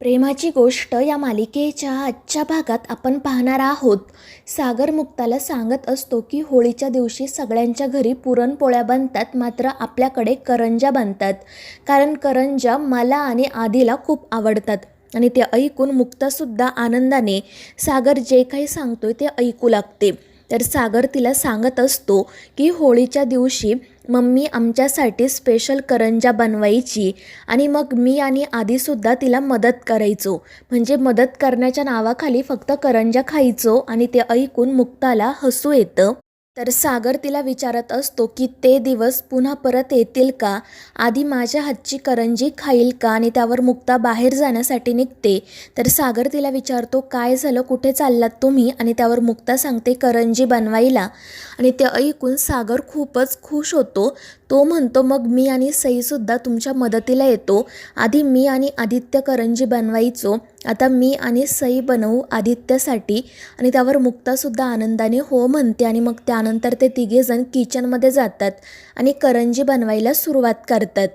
प्रेमाची गोष्ट या मालिकेच्या आजच्या भागात आपण पाहणार आहोत. सागर मुक्ताला सांगत असतो की होळीच्या दिवशी सगळ्यांच्या घरी पुरणपोळ्या बनतात मात्र आपल्याकडे करंजा बनतात. कारण करंजा मला आणि आधीला खूप आवडतात आणि ते ऐकून मुक्तासुद्धा आनंदाने सागर जे काही सांगतोय ते ऐकू लागते. तर सागर तिला सांगत असतो की होळीच्या दिवशी मम्मी आमच्यासाठी स्पेशल करंजा बनवायची आणि मग मी आणि आधीसुद्धा तिला मदत करायचो. म्हणजे मदत करण्याच्या नावाखाली फक्त करंजा खायचो आणि ते ऐकून मुक्ताला हसू येतं. तर सागर तिला विचारत असतो की ते दिवस पुन्हा परत येतील का? आधी माझ्या हातची करंजी खाईल का आणि त्यावर मुक्ता बाहेर जाण्यासाठी निघते? तर सागर तिला विचारतो काय झालं? कुठे चाललात तुम्ही? आणि त्यावर मुक्ता सांगते करंजी बनवायला. आणि ते ऐकून सागर खूपच खुश होतो. तो म्हणतो मग मी आणि सईसुद्धा तुमच्या मदतीला येतो. आधी मी आणि आदित्य करंजी बनवायचो. आता मी आणि सई बनवू आदित्यसाठी. आणि त्यावर मुक्तासुद्धा आनंदाने हो म्हणते आणि मग त्या त्यानंतर ते तिघेजण किचनमध्ये जातात आणि करंजी बनवायला सुरुवात करतात.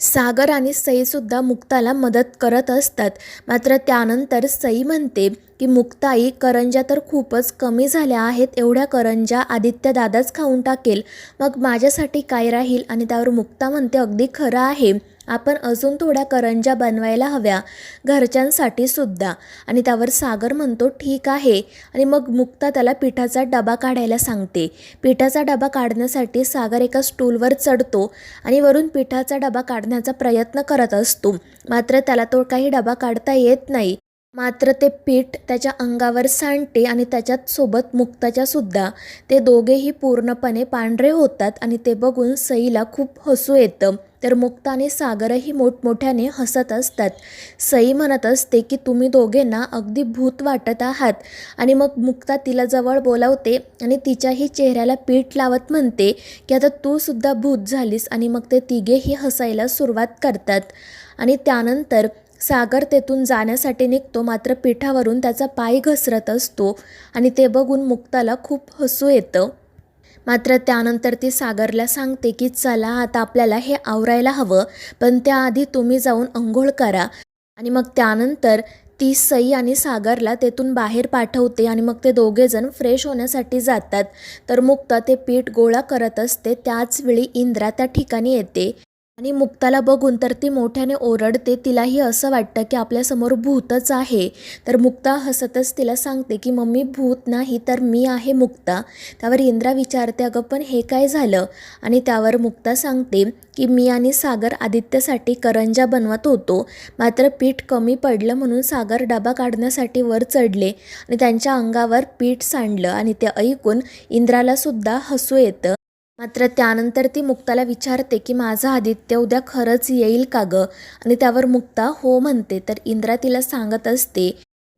सागर आणि सईसुद्धा मुक्ताला मदत करत असतात. मात्र त्यानंतर सई म्हणते की मुक्ताई करंजा तर खूपच कमी झाल्या आहेत. एवढ्या करंजा आदित्य दादाच खाऊन टाकेल. मग माझ्यासाठी काय राहील? आणि त्यावर मुक्ता म्हणते अगदी खरं आहे. आपण अजून थोड्या करंजा बनवायला हव्या घरच्यांसाठी सुद्धा. आणि त्यावर सागर म्हणतो ठीक आहे. आणि मग मुक्ता त्याला पिठाचा डबा काढायला सांगते. पिठाचा डबा काढण्यासाठी सागर एका स्टूलवर चढतो आणि वरून पिठाचा डबा काढण्याचा प्रयत्न करत असतो. मात्र त्याला तो काही डबा काढता येत नाही. मात्र ते पीठ त्याच्या अंगावर सांडते आणि त्याच्यात सोबत मुक्ताच्या सुद्धा. ते दोघेही पूर्णपणे पांढरे होतात आणि ते बघून सईला खूप हसू येतं. तर मुक्ता आणि सागरही मोठमोठ्याने हसत असतात. सई म्हणत असते की तुम्ही दोघेंना अगदी भूत वाटत आहात. आणि मग मुक्ता तिला जवळ बोलावते आणि तिच्याही चेहऱ्याला पीठ लावत म्हणते की आता तू सुद्धा भूत झालीस. आणि मग ते तिघेही हसायला सुरुवात करतात. आणि त्यानंतर सागर तेथून जाण्यासाठी निघतो मात्र पिठावरून त्याचा पाय घसरत असतो. आणि ते बघून मुक्ताला खूप हसू येतं. मात्र त्यानंतर ती सागरला सांगते की चला आता आपल्याला हे आवरायला हवं पण त्याआधी तुम्ही जाऊन अंघोळ करा. आणि मग त्यानंतर ती सई आणि सागरला तेथून बाहेर पाठवते आणि मग ते दोघेजण फ्रेश होण्यासाठी जातात. तर मुक्ता ते पीठ गोळा करत असते. त्याचवेळी इंद्रा त्या ठिकाणी येते. आणि मुक्ताला बघून तर ती मोठ्याने ओरडते तिलाही असं वाटतं की आपल्यासमोर भूतच आहे. तर मुक्ता हसतच तिला सांगते की मम्मी भूत नाही तर मी आहे मुक्ता. त्यावर इंद्रा विचारते अगं पण हे काय झालं? आणि त्यावर मुक्ता सांगते की मी आणि सागर आदित्यसाठी करंजा बनवत होतो. मात्र पीठ कमी पडलं म्हणून सागर डबा काढण्यासाठी वर चढले आणि त्यांच्या अंगावर पीठ सांडलं आणि ते ऐकून इंद्रालासुद्धा हसू येतं. मात्र त्यानंतर ती मुक्ताला विचारते की माझा आदित्य उद्या खरंच येईल का गं? आणि त्यावर मुक्ता हो म्हणते. तर इंद्रा तिला सांगत असते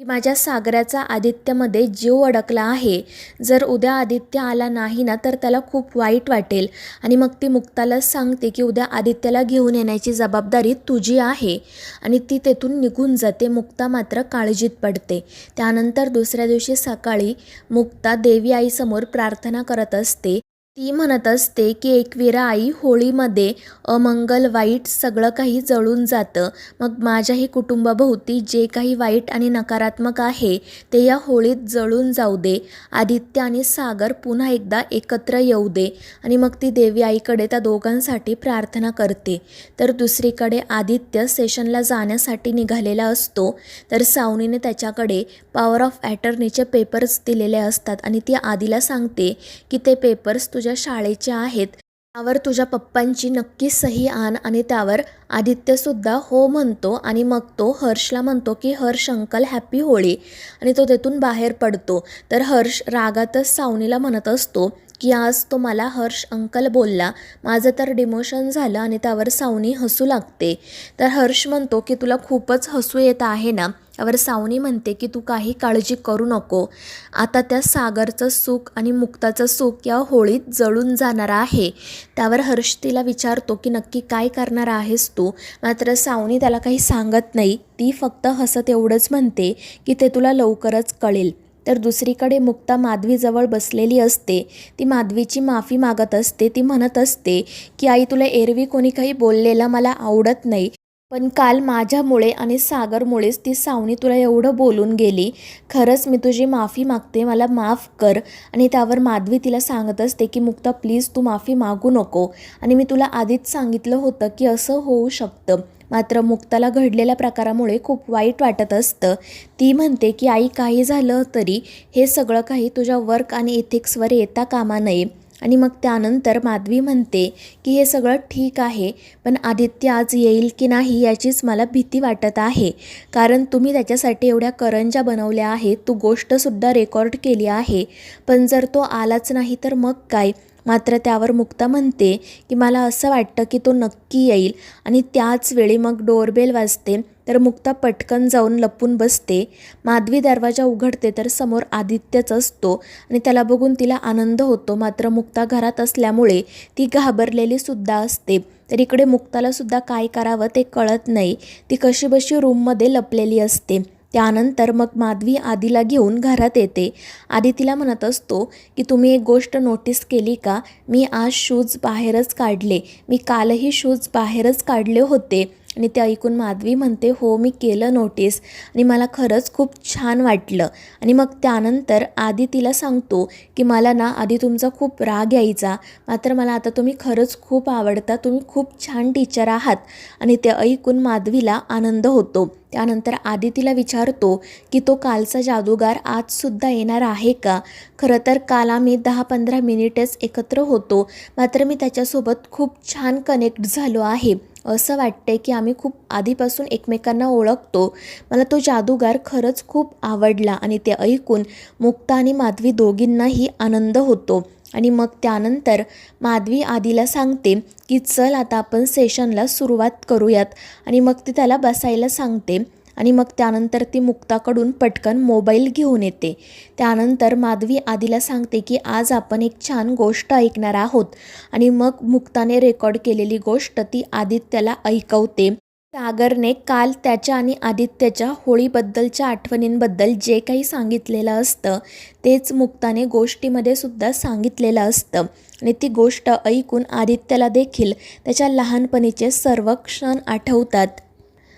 की माझ्या सागराचा आदित्यमध्ये जीव अडकला आहे. जर उद्या आदित्य आला नाही ना तर त्याला खूप वाईट वाटेल. आणि मग ती मुक्ताला सांगते की उद्या आदित्यला घेऊन येण्याची जबाबदारी तुझी आहे. आणि ती तेथून निघून जाते. मुक्ता मात्र काळजीत पडते. त्यानंतर दुसऱ्या दिवशी सकाळी मुक्ता देवी आईसमोर प्रार्थना करत असते. ती म्हणत असते की एकविरा आई होळीमध्ये अमंगल वाईट सगळं काही जळून जातं. मग माझ्याही कुटुंबाभोवती जे काही वाईट आणि नकारात्मक आहे ते या होळीत जळून जाऊ दे. आदित्य आणि सागर पुन्हा एकदा एकत्र येऊ दे. आणि मग ती देवी आईकडे त्या दोघांसाठी प्रार्थना करते. तर दुसरीकडे आदित्य सेशनला जाण्यासाठी निघालेला असतो. तर सावनीने त्याच्याकडे पॉवर ऑफ ॲटर्नीचे पेपर्स दिलेले असतात. आणि ती आधीला सांगते की ते पेपर्स तुझ्या तुझ्या शाळेच्या आहेत त्यावर तुझ्या पप्पांची नक्की सही आण आणि त्यावर आदित्यसुद्धा हो म्हणतो आणि मग तो हर्षला म्हणतो की हर्ष अंकल हॅपी होळी. आणि तो तेथून बाहेर पडतो. तर हर्ष रागातच सावनीला म्हणत असतो की आज तो मला हर्ष अंकल बोलला. माझं तर डिमोशन झालं आणि त्यावर सावनी हसू लागते. तर हर्ष म्हणतो की तुला खूपच हसू येत आहे ना? त्यावर सावनी म्हणते की तू काही काळजी करू नको. आता त्या सागरचं सुख आणि मुक्ताचं सुख या होळीत जळून जाणार आहे. त्यावर हर्ष तिला विचारतो की नक्की काय करणार आहेस तू? मात्र सावनी त्याला काही सांगत नाही. ती फक्त हसत एवढंच म्हणते की ते तुला लवकरच कळेल. तर दुसरीकडे मुक्ता माधवीजवळ बसलेली असते. ती माधवीची माफी मागत असते. ती म्हणत असते की आई तुला एरवी कोणी काही बोललेलं मला आवडत नाही. पण काल माझ्यामुळे आणि सागरमुळेच ती सावणी तुला एवढं बोलून गेली. खरंच मी तुझी माफी मागते. मला माफ कर. आणि त्यावर माधवी तिला सांगत असते की मुक्ता प्लीज तू माफी मागू नको. आणि मी तुला आधीच सांगितलं होतं की असं होऊ शकतं. मात्र मुक्ताला घडलेल्या प्रकारामुळे खूप वाईट वाटत असतं. ती म्हणते की आई काही झालं तरी हे सगळं काही तुझ्या वर्क आणि एथिक्सवर येता कामा नये. आणि मग त्यानंतर माधवी म्हणते की हे सगळं ठीक आहे पण आदित्य आज येईल की नाही याचीच मला भीती वाटत आहे. कारण तुम्ही त्याच्यासाठी एवढ्या करंजा बनवल्या आहेत तू गोष्टसुद्धा रेकॉर्ड केली आहे. पण जर तो आलाच नाही तर मग काय? मात्र त्यावर मुक्ता म्हणते की मला असं वाटतं की तो नक्की येईल. आणि त्याच वेळी मग डोरबेल वाजते तर मुक्ता पटकन जाऊन लपून बसते. माधवी दरवाजा उघडते तर समोर आदित्यच असतो आणि त्याला बघून तिला आनंद होतो. मात्र मुक्ता घरात असल्यामुळे ती घाबरलेली सुद्धा असते. तर इकडे मुक्ताला सुद्धा काय करावं ते कळत नाही. ती कशीबशी रूममध्ये लपलेली असते. त्यानंतर मग माधवी आधीला घेऊन घरात येते. आधी तिला म्हणत असतो की तुम्ही एक गोष्ट नोटीस केली का? मी आज शूज बाहेरच काढले. मी कालही शूज बाहेरच काढले होते. आणि ते ऐकून माधवी म्हणते हो मी केलं नोटीस आणि मला खरंच खूप छान वाटलं. आणि मग त्यानंतर आधी तिला सांगतो की मला ना आधी तुमचा खूप राग यायचा. मात्र मला आता तुम्ही खरंच खूप आवडता. तुम्ही खूप छान टीचर आहात. आणि ते ऐकून माधवीला आनंद होतो. त्यानंतर आदितीला विचारतो की तो कालचा जादूगार आजसुद्धा येणार आहे का? खरं तर काल आम्ही दहा पंधरा मिनिटेच एकत्र होतो. मात्र मी त्याच्यासोबत खूप छान कनेक्ट झालो आहे. असं वाटतंय की आम्ही खूप आधीपासून एकमेकांना ओळखतो. मला तो जादूगार खरंच खूप आवडला आणि ते ऐकून मुक्ता आणि माधवी दोघींनाही आनंद होतो. आणि मग त्यानंतर माधवी आदीला सांगते की चल आता आपण सेशनला सुरुवात करूयात. आणि मग ती त्याला बसायला सांगते आणि मग त्यानंतर ती मुक्ताकडून पटकन मोबाईल घेऊन येते. त्यानंतर माधवी आदीला सांगते की आज आपण एक छान गोष्ट ऐकणार आहोत. आणि मग मुक्ताने रेकॉर्ड केलेली गोष्ट ती आदित्याला ऐकवते. सागरने काल त्याच्या आणि आदित्यच्या होळीबद्दलच्या आठवणींबद्दल जे काही सांगितलेलं असतं तेच मुक्ताने गोष्टीमध्ये सुद्धा सांगितलेलं असतं. आणि ती गोष्ट ऐकून आदित्यला देखील त्याच्या लहानपणीचे सर्व क्षण आठवतात.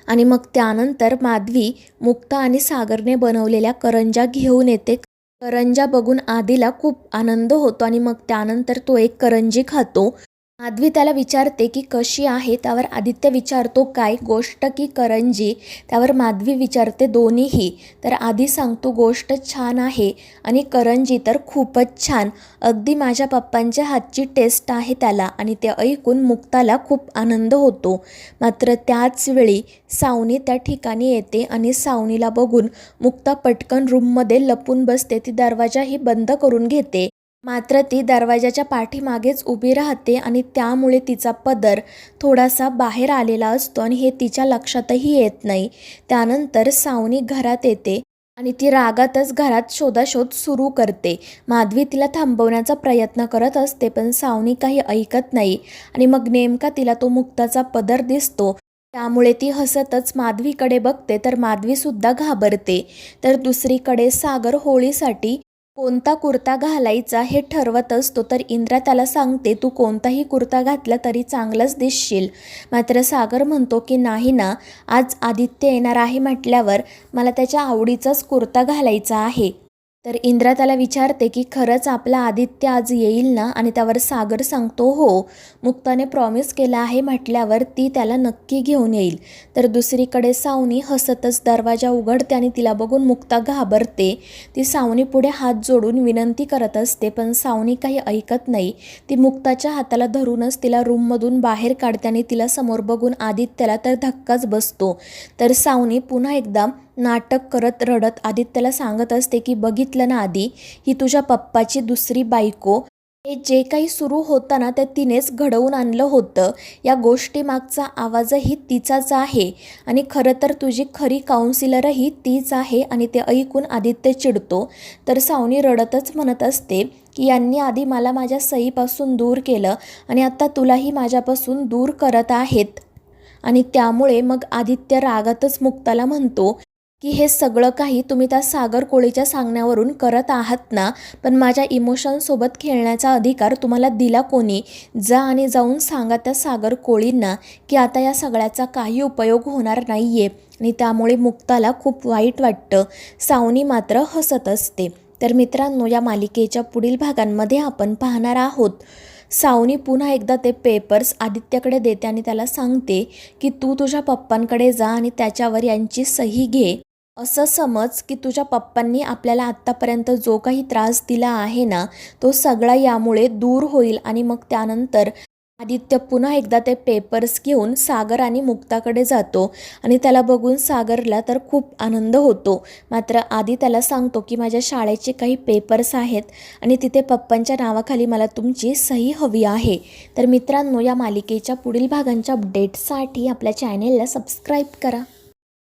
आणि मग त्यानंतर माधवी मुक्ता आणि सागरने बनवलेल्या करंजा घेऊन येते. करंजा बघून आधीला खूप आनंद होतो आणि मग त्यानंतर तो एक करंजी खातो. माधवी त्याला विचारते की कशी आहे? त्यावर आदित्य विचारतो काय गोष्ट की करंजी? त्यावर माधवी विचारते दोन्हीही. तर आधी सांगतो गोष्ट छान आहे आणि करंजी तर खूपच छान. अगदी माझ्या पप्पांच्या हातची टेस्ट आहे त्याला आणि ते ऐकून मुक्ताला खूप आनंद होतो. मात्र त्याच वेळी सावनी त्या ठिकाणी येते आणि सावनीला बघून मुक्ता पटकन रूममध्ये लपून बसते. ती दरवाजाही बंद करून घेते. मात्र ती दरवाजाच्या पाठीमागेच उभी राहते आणि त्यामुळे तिचा पदर थोडासा बाहेर आलेला असतो आणि हे तिच्या लक्षातही येत नाही. त्यानंतर सावनी घरात येते आणि ती रागातच घरात शोधाशोध सुरू करते. माधवी तिला थांबवण्याचा प्रयत्न करत असते पण सावनी काही ऐकत नाही आणि मग नेमका तिला तो मुक्ताचा पदर दिसतो. त्यामुळे ती हसतच माधवीकडे बघते तर माधवीसुद्धा घाबरते. तर दुसरीकडे सागर होळीसाठी कोणता कुर्ता घालायचा हे ठरवत असतो तर इंद्रा त्याला सांगते तू कोणताही कुर्ता घातला तरी चांगलंच दिसशील. मात्र सागर म्हणतो की नाही ना आज आदित्य येणार आहे म्हटल्यावर मला त्याच्या आवडीचाच कुर्ता घालायचा आहे. तर इंद्रा त्याला विचारते की खरंच आपला आदित्य आज येईल ना? आणि त्यावर सागर सांगतो हो मुक्ताने प्रॉमिस केला आहे म्हटल्यावर ती त्याला नक्की घेऊन येईल. तर दुसरीकडे सावनी हसतच दरवाजा उघडते आणि तिला बघून मुक्ता घाबरते. ती सावनी पुढे हात जोडून विनंती करत असते पण सावनी काही ऐकत नाही. ती मुक्ताच्या हाताला धरूनच तिला रूममधून बाहेर काढते आणि तिला समोर बघून आदित्यला तर धक्काच बसतो. तर सावनी पुन्हा एकदा नाटक करत रडत आदित्यला सांगत असते की बघितलं ना आधी ही तुझ्या पप्पाची दुसरी बायको. हे जे काही सुरू होतं ना ते तिनेच घडवून आणलं होतं. या गोष्टीमागचा आवाजही तिचाच आहे. आणि खरं तर तुझी खरी काउन्सिलरही तीच आहे आणि ते ऐकून आदित्य चिडतो. तर सावनी रडतच म्हणत असते की यांनी आधी मला माझ्या सईपासून दूर केलं आणि आत्ता तुलाही माझ्यापासून दूर करत आहेत. आणि त्यामुळे मग आदित्य रागातच मुक्ताला म्हणतो की हे सगळं काही तुम्ही त्या सागर कोळीच्या सांगण्यावरून करत आहात ना? पण माझ्या इमोशनसोबत खेळण्याचा अधिकार तुम्हाला दिला कोणी? जा आणि जाऊन सांगा त्या सागर कोळींना की आता या सगळ्याचा काही उपयोग होणार नाही आहे आणि त्यामुळे मुक्ताला खूप वाईट वाटतं. सावनी मात्र हसत असते. तर मित्रांनो या मालिकेच्या पुढील भागांमध्ये आपण पाहणार आहोत. सावनी पुन्हा एकदा ते पेपर्स आदित्यकडे देते आणि त्याला सांगते की तू तुझ्या पप्पांकडे जा आणि त्याच्यावर यांची सही घे. असं समज की तुझ्या पप्पांनी आपल्याला आत्तापर्यंत जो काही त्रास दिला आहे ना तो सगळा यामुळे दूर होईल आणि मग त्यानंतर आदित्य पुन्हा एकदा ते पेपर्स घेऊन सागर आणि मुक्ताकडे जातो आणि त्याला बघून सागरला तर खूप आनंद होतो. मात्र आधी त्याला सांगतो की माझ्या शाळेचे काही पेपर्स आहेत आणि तिथे पप्पांच्या नावाखाली मला तुमची सही हवी आहे. तर मित्रांनो या मालिकेच्या पुढील भागांच्या अपडेटसाठी आपल्या चॅनेलला सबस्क्राईब करा.